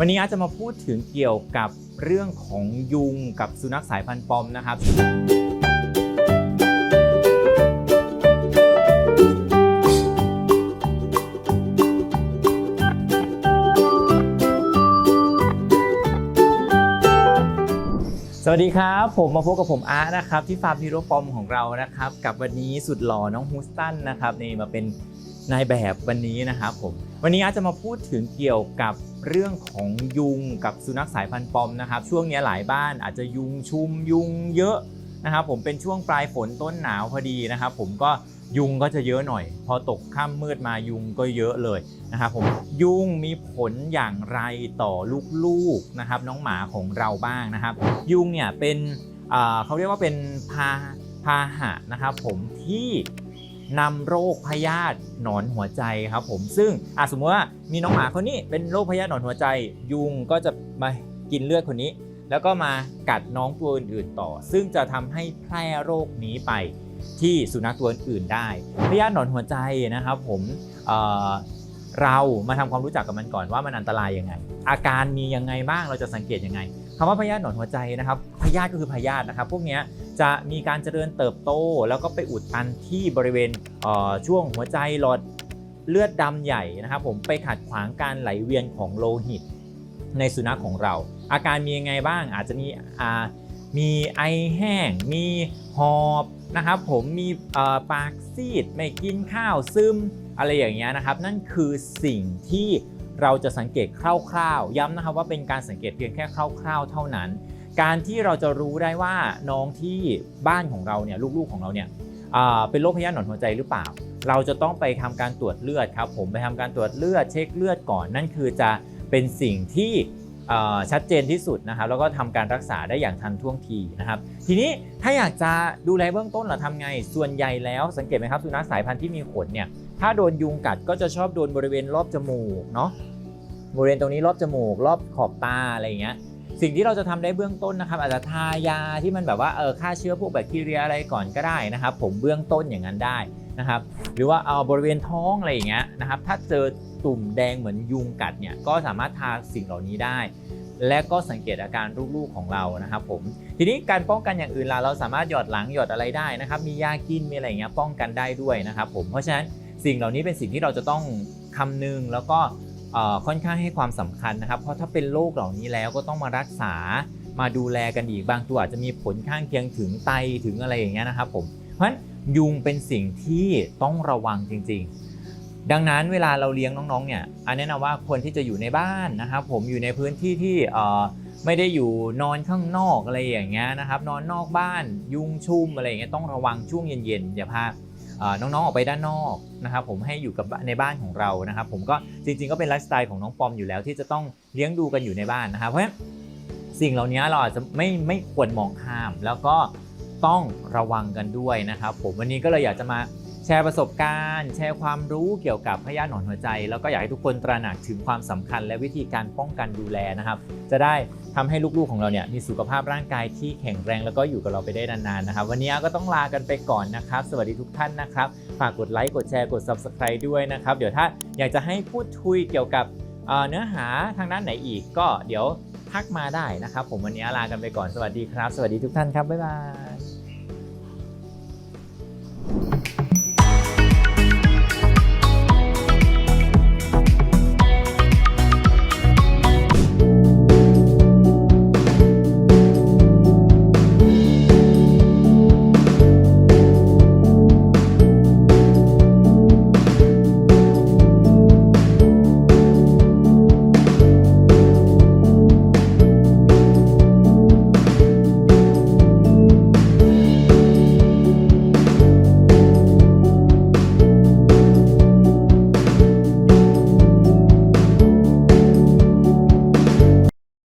วันนี้อาจจะมาพูดถึงเกี่ยวกับเรื่องของยุงกับสุนัขสายพันธุ์ปอมนะครับสวัสดีครับ ผมมาพบกับผมอาร์ตนะครับ ที่ฟาร์มฮีโร่ปอมของเรานะครับ กับวันนี้สุดหล่อน้องฮูสตันนะครับนี่มาเป็น นายแบบวันนี้นะครับผมวันนี้อาร์ตจะมาพูดถึงเกี่ยวกับเรื่องของยุงกับสุนัขสายพันธุ์ปอมนะครับ ช่วงนี้หลายบ้านอาจจะยุงชุมยุงเยอะนะครับ ผมเป็นช่วงปลายฝนต้นหนาวพอดีนะครับ ผมก็ยุงก็จะเยอะหน่อย พอตกค่ำมืดมายุงก็เยอะเลยนะครับผมยุงมีผลอย่างไรต่อลูกๆนะครับ น้องหมาของเราบ้างนะครับ ยุงเนี่ยเป็นเขาเรียกว่าเป็นพาพาหะนะครับ ผมที่ นำโรคพยาธิหนอนหัวใจครับผมซึ่งอะสมมติว่ามีน้องหมาคนนี้เป็นโรคพยาธิหนอนหัวใจ ยุงก็จะมากินเลือดคนนี้ แล้วก็มากัดน้องตัวอื่นๆต่อ ซึ่งจะทำให้แพร่โรคนี้ไปที่สุนัขตัวอื่นได้ พยาธิหนอนหัวใจนะครับผมเเรามาทำความรู้จักกับมันก่อนว่ามันอันตรายยังไง อาการมียังไงบ้างเราจะสังเกตยังไง คำว่าพยาธิหนอนหัวใจนะครับพยาธิก็คือพยาธินะครับพวกนี้จะมีการเจริญเติบโต แล้วก็ไปอุดตันที่บริเวณเช่วงหัวใจหลอดเลือดดำใหญ่นะครับผมไปขัดขวางการไหลเวียนของโลหิตในสุนัขของเรา อาการมียังไงบ้างอาจจะมีมีไอแห้ง มีหอบนะครับผมมีปากซีดไม่กินข้าวซึมอะไรอย่างเงี้ยนะครับ นั่นคือสิ่งที่ เราจะสังเกตคร่าวๆ ย้ำนะครับว่าเป็นการสังเกตเพียงแค่คร่าวๆ เท่านั้น การที่เราจะรู้ได้ว่าน้องที่บ้านของเราเนี่ยลูกๆของเราเนี่ยเป็นโรคพยาธิหนอนหัวใจหรือเปล่า เราจะต้องไปทำการตรวจเลือดครับผมไปทำการตรวจเลือดเช็คเลือดก่อนนั่นคือจะเป็นสิ่งที่ชัดเจนที่สุดนะครับแล้วก็ทำการรักษาได้อย่างทันท่วงทีนะครับ ทีนี้ถ้าอยากจะดูแลเบื้องต้นเราทำไงส่วนใหญ่แล้วสังเกตไหมครับสุนัขสายพันธุ์ที่มีขนเนี่ย ถ้าโดนยุงกัดก็จะชอบโดนบริเวณรอบจมูกเนาะบริเวณตรงนี้รอบจมูก รอบขอบตาอะไรอย่างเงี้ยสิ่งที่เราจะทำได้เบื้องต้นนะครับ อาจจะทายาที่มันแบบว่าเออฆ่าเชื้อพวกแบคทีเรียอะไรก่อนก็ได้นะครับ ผมเบื้องต้นอย่างนั้นได้นะครับ หรือว่าเอาบริเวณท้องอะไรอย่างเงี้ยนะครับ ถ้าเจอตุ่มแดงเหมือนยุงกัดเนี่ยก็สามารถทาสิ่งเหล่านี้ได้ และก็สังเกตอาการลูกๆของเรานะครับ ผม ทีนี้การป้องกันอย่างอื่นล่ะเราสามารถหยอดหลังหยอดอะไรได้นะครับ มียากินมีอะไรเงี้ยป้องกันได้ด้วยนะครับ ผมเพราะฉะนั้น สิ่งเหล่านี้เป็นสิ่งที่เราจะต้องคำนึงแล้วก็ค่อนข้างให้ความสำคัญนะครับ เพราะถ้าเป็นโรคเหล่านี้แล้วก็ต้องมารักษามาดูแลกันอีกบางตัวอาจจะมีผลข้างเคียงถึงไตถึงอะไรอย่างเงี้ยนะครับผมเพราะฉะนั้นยุงเป็นสิ่งที่ต้องระวังจริง ๆ ดังนั้นเวลาเราเลี้ยงน้องๆเนี่ยอันแนะนำว่าควรที่จะอยู่ในบ้านนะครับ ผมอยู่ในพื้นที่ที่ไม่ได้อยู่นอนข้างนอกอะไรอย่างเงี้ยนะครับ นอนนอกบ้านยุงชุ่มอะไรอย่างเงี้ยต้องระวังช่วงเย็นๆอย่าพา น้องๆออกไปด้านนอกนะครับผมให้อยู่กับในบ้านของเรานะครับผมก็จริงๆก็เป็นไลฟ์สไตล์ของน้องปอมอยู่แล้ว ที่จะต้องเลี้ยงดูกันอยู่ในบ้านนะครับเพราะฉะนั้นสิ่งเหล่านี้เราอาจจะไม่ไม่ควรมองข้ามแล้วก็ต้องระวังกันด้วยนะครับผมวันนี้ก็เลยอยากจะมา แชร์ประสบการณ์ แชร์ความรู้เกี่ยวกับพยาธิหนอนหัวใจ แล้วก็อยากให้ทุกคนตระหนักถึงความสำคัญและวิธีการป้องกันดูแลนะครับ จะได้ทำให้ลูกๆของเราเนี่ยมีสุขภาพร่างกายที่แข็งแรงแล้วก็อยู่กับเราไปได้นานๆนะครับ วันนี้ก็ต้องลากันไปก่อนนะครับ สวัสดีทุกท่านนะครับ ฝากกดไลค์กดแชร์กด Subscribe ด้วยนะครับ เดี๋ยวถ้าอยากจะให้พูดคุยเกี่ยวกับเอ่อเนื้อหาทางด้านไหนอีก ก็เดี๋ยวทักมาได้นะครับ ผมวันนี้ลากันไปก่อนสวัสดีครับ สวัสดีทุกท่านครับบ๊ายบาย